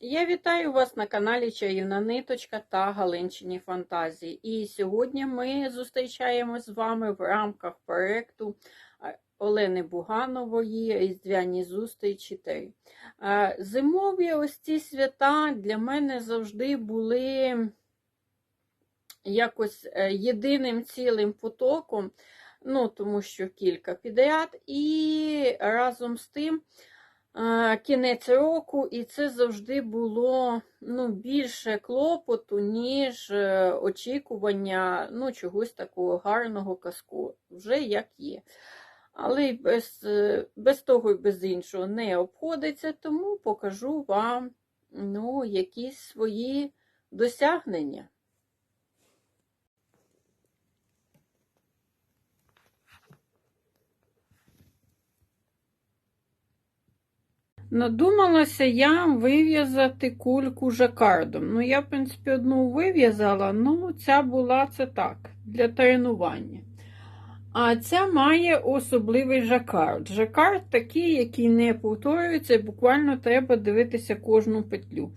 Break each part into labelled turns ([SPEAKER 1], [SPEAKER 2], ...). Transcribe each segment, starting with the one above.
[SPEAKER 1] Я вітаю вас на каналі Чаївна Ниточка та Галинчині Фантазії. І сьогодні ми зустрічаємось з вами в рамках проєкту Олени Буганової Різдвяні зустрічі 3. Зимові ось ці свята для мене завжди були якось е, єдиним цілим потоком, ну, тому що кілька підряд, і разом з тим кінець року, і це завжди було ну, більше клопоту, ніж е, очікування ну, чогось такого гарного казку, вже як є. Але без, е, без того і без іншого не обходиться, тому покажу вам ну, якісь свої досягнення. Надумалася я вив'язати кульку жакардом. Ну, я, в принципі, одну вив'язала, ну, ця була це так, для тренування. А ця має особливий жакард. Жакард такий, який не повторюється, буквально треба дивитися кожну петлю.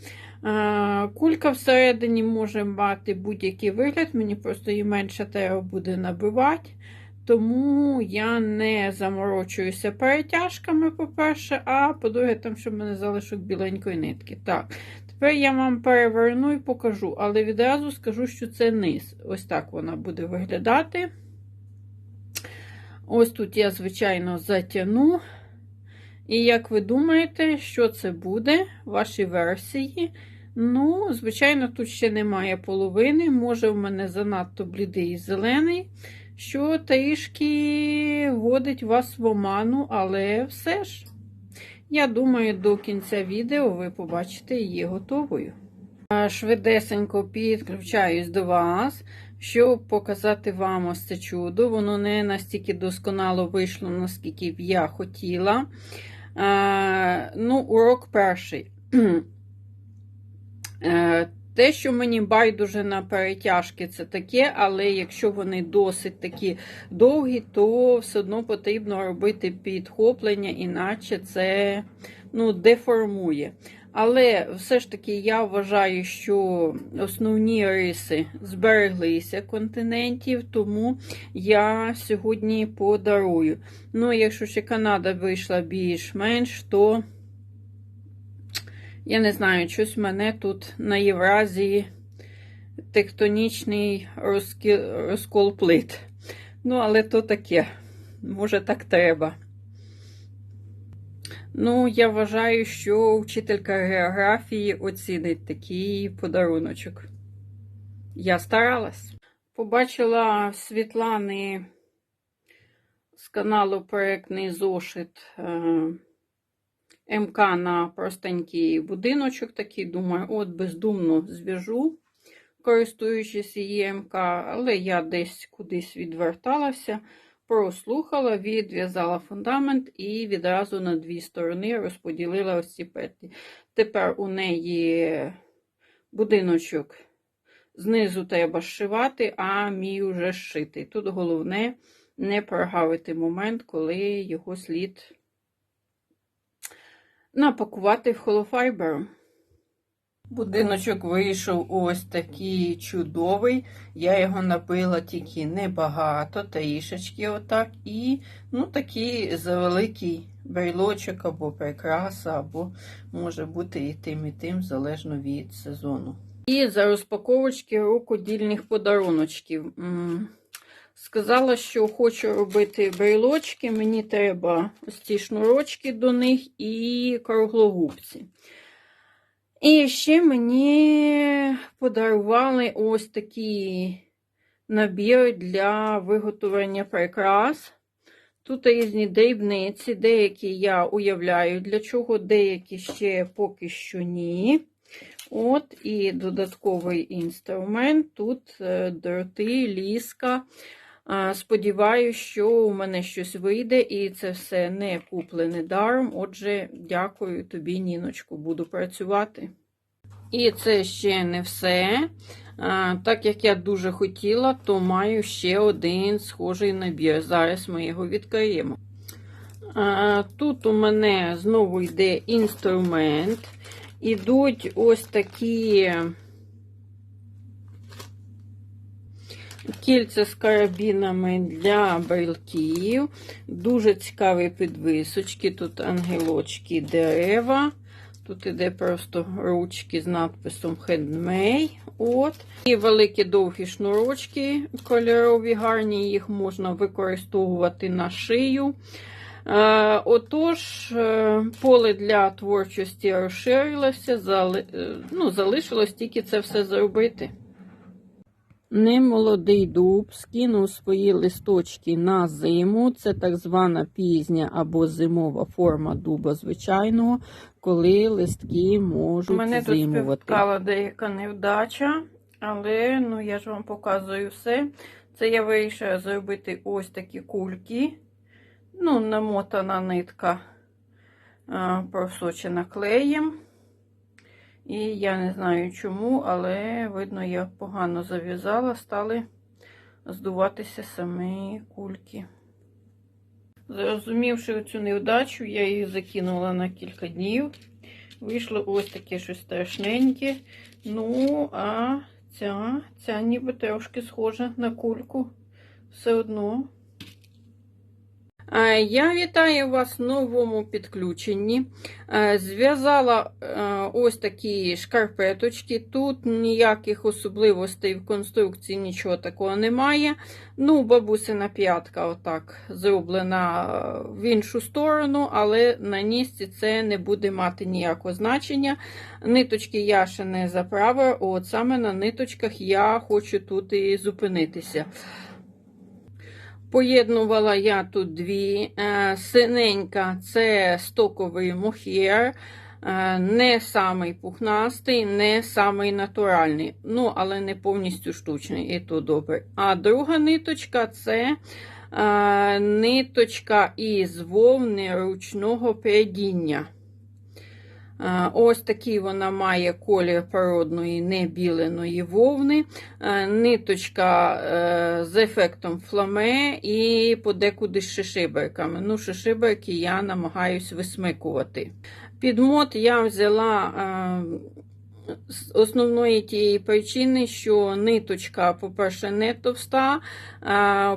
[SPEAKER 1] Кулька всередині може мати будь-який вигляд, мені просто її менше треба буде набивати. Тому я не заморочуюся перетяжками, по-перше, а по-друге, там, щоб мене залишок біленької нитки. Так, тепер я вам переверну і покажу, але відразу скажу, що це низ. Ось так вона буде виглядати. Ось тут я, звичайно, затягну. І як ви думаєте, що це буде в вашій версії? Ну, звичайно, тут ще немає половини. Може, в мене занадто блідий і зелений що трішки вводить вас в оману, але все ж, я думаю, до кінця відео ви побачите її готовою. Швидесенько підключаюсь до вас, щоб показати вам ось це чудо. Воно не настільки досконало вийшло, наскільки б я хотіла. Ну, урок перший. Те, що мені байдуже на перетяжки, це таке, але якщо вони досить такі довгі, то все одно потрібно робити підхоплення, іначе це ну, деформує. Але все ж таки я вважаю, що основні риси збереглися континентів, тому я сьогодні подарую. Ну, якщо ще Канада вийшла більш-менш, то. Я не знаю, щось мене тут на Євразії тектонічний розкол плит. Ну, але то таке, може, так треба. Ну, я вважаю, що вчителька географії оцінить такий подаруночок. Я старалась. Побачила Світлани з каналу Проектний зошит. МК на простенький будиночок такий, думаю, от бездумно зв'яжу, користуючись її МК, але я десь кудись відверталася, прослухала, відв'язала фундамент і відразу на дві сторони розподілила ось ці петлі. Тепер у неї будиночок знизу треба зшивати, а мій уже зшитий. Тут головне не прогавити момент, коли його слід напакувати холофайбер. Будиночок вийшов ось такий чудовий. Я його набила тільки небагато, трішечки отак. І ну, такий завеликий брелочок або прикраса, або може бути і тим, і тим, залежно від сезону. І за розпаковочки рукодільних подаруночків. Сказала, що хочу робити брелочки, мені треба ось ці шнурочки до них і круглогубці. І ще мені подарували ось такий набір для виготовлення прикрас. Тут різні дрібниці, деякі я уявляю, для чого, деякі ще поки що ні. От, І додатковий інструмент. Тут е, дроти, ліска. Сподіваюся, що у мене щось вийде, і це все не куплене даром. Отже, дякую тобі, Ніночку, буду працювати. І це ще не все. Так як я дуже хотіла, то маю ще один схожий набір. Зараз ми його відкриємо. Тут у мене знову йде інструмент. ідуть ось такі кільця з карабінами для брелків. Дуже цікаві підвисочки. Тут ангелочки дерева. Тут іде просто ручки з надписом. От. І великі довгі шнурочки кольорові, гарні, їх можна використовувати на шию. Е, Отож, е, поле для творчості розширилося, е, ну, залишилось тільки це все зробити. Немолодий дуб скинув свої листочки на зиму. Це так звана пізня або зимова форма дуба звичайного, коли листки можуть
[SPEAKER 2] Мене тут
[SPEAKER 1] зимувати.
[SPEAKER 2] спіткала деяка невдача, але ну, я ж вам показую все. Це я вирішила зробити ось такі кульки. Ну, намотана нитка просочена клеєм. І я не знаю чому, але видно, я погано зав'язала, стали здуватися самі кульки. Зрозумівши цю невдачу, я її закинула на кілька днів. Вийшло ось таке щось страшненьке. Ну, а ця, ця ніби трошки схожа на кульку. Все одно.
[SPEAKER 1] Е, Я вітаю вас в новому підключенні. Е, Зв'язала е, ось такі шкарпеточки. Тут ніяких особливостей в конструкції, нічого такого немає. Ну, бабусина п'ятка отак зроблена в іншу сторону, але на нісці це не буде мати ніякого значення. Ниточки я ще не заправила, от саме на ниточках я хочу тут і зупинитися. Поєднувала я тут дві. Е, Синенька це стоковий мохер, е, не самий пухнастий, не самий натуральний. Ну, але не повністю штучний, і то добре. А друга ниточка це е, ниточка із вовни ручного передіння. Е, Ось такий вона має колір природної небіленої вовни, Е, ниточка е, з ефектом фламе і подекуди з шишиберками. Ну, шишиберки я намагаюсь висмикувати. Підмот я взяла з основної тієї причини, що ниточка, по-перше, не товста.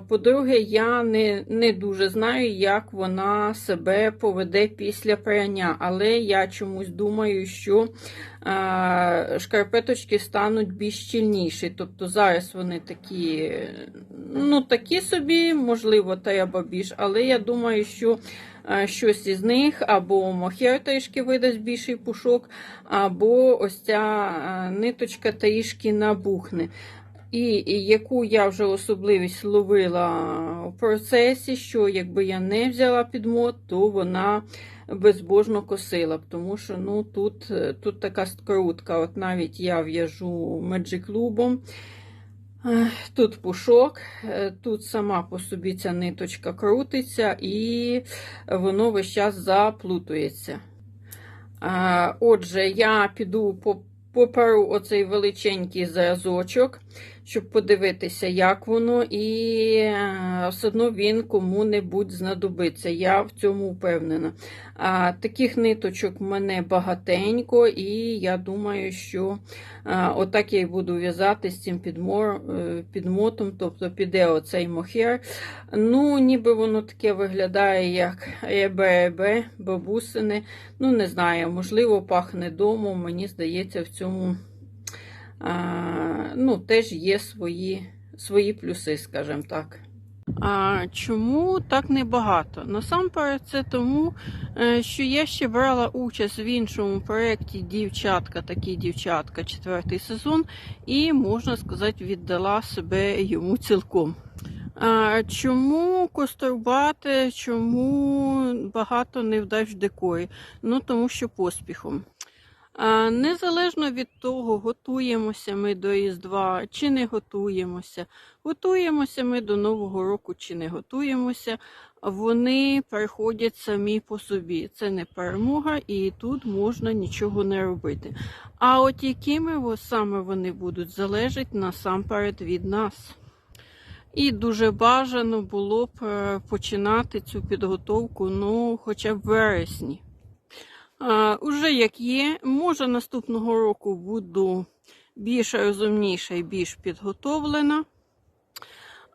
[SPEAKER 1] По-друге, я не, не дуже знаю, як вона себе поведе після прання. Але я чомусь думаю, що шкарпеточки стануть більш щільніші. Тобто зараз вони такі, ну, такі собі, можливо, треба більш, але я думаю, що щось із них або мохер трішки видасть більший пушок, або ось ця ниточка трішки набухне. І, яку я вже особливість ловила в процесі, що якби я не взяла підмот, то вона безбожно косила б, тому що ну, тут, е, тут така скрутка. От навіть я в'яжу меджиклубом. Тут пушок, е, тут сама по собі ця ниточка крутиться і воно весь час заплутується. Отже, я піду по поперу оцей величенький зразочок, щоб подивитися, як воно, і е, все одно він кому-небудь знадобиться. Я в цьому впевнена. А, Таких ниточок в мене багатенько, і я думаю, що а, отак я і буду в'язати з цим підмор, е, підмотом, тобто піде оцей мохер. Ну, ніби воно таке виглядає, як ребе-ребе, бабусини. Ну, не знаю, можливо, пахне домом, мені здається, в цьому ну, теж є свої, свої плюси, скажімо так. А чому так небагато? Насамперед, це тому, е, що я ще брала участь в іншому проєкті Дівчатка, такі дівчатка, четвертий сезон, і, можна сказати, віддала себе йому цілком. А, Чому кострубати, чому багато невдач в декорі? Ну, тому що поспіхом. Незалежно від того, готуємося ми до Різдва чи не готуємося, готуємося ми до Нового року чи не готуємося, вони приходять самі по собі. Це не перемога, і тут можна нічого не робити. А от якими саме вони будуть, залежить насамперед від нас. І дуже бажано було б е, починати цю підготовку, ну, хоча б в вересні. А, уже як є, може наступного року буду більш розумніша і більш підготовлена.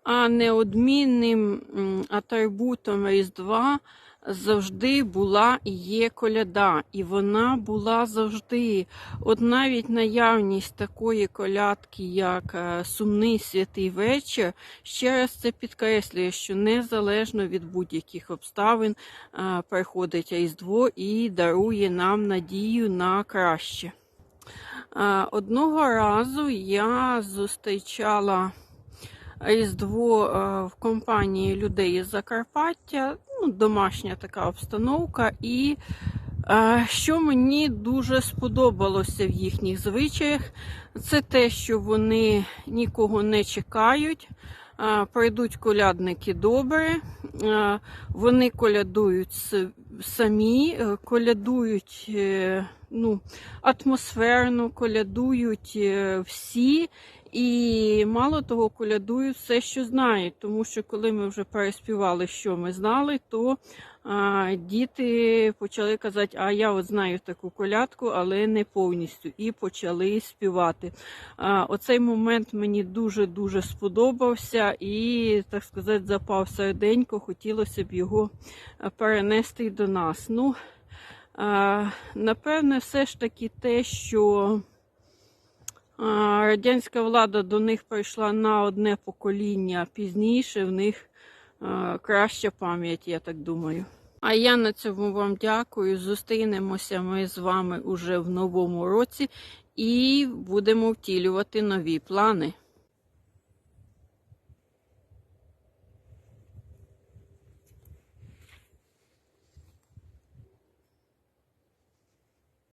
[SPEAKER 1] А неодмінним атрибутом Різдва завжди була і є коляда. І вона була завжди. От навіть наявність такої колядки, як е, Сумний святий вечір, ще раз це підкреслює, що незалежно від будь-яких обставин е, приходить Різдво і дарує нам надію на краще. Е, Одного разу я зустрічала Різдво е, в компанії людей із Закарпаття, ну, домашня така обстановка. І е, що мені дуже сподобалося в їхніх звичаях, це те, що вони нікого не чекають. е, Прийдуть колядники добре, вони колядують самі, колядують ну, атмосферно, колядують всі. І мало того, колядують все, що знають, тому що коли ми вже переспівали, що ми знали, то а, діти почали казати, а я от знаю таку колядку, але не повністю, і почали співати. А, оцей момент мені дуже-дуже сподобався і, так сказати, запав серденько, хотілося б його перенести до нас. Ну, а, напевне, все ж таки те, що. Радянська влада до них прийшла на одне покоління пізніше, в них краща пам'ять, я так думаю. А я на цьому вам дякую. Зустрінемося ми з вами уже в новому році і будемо втілювати нові плани.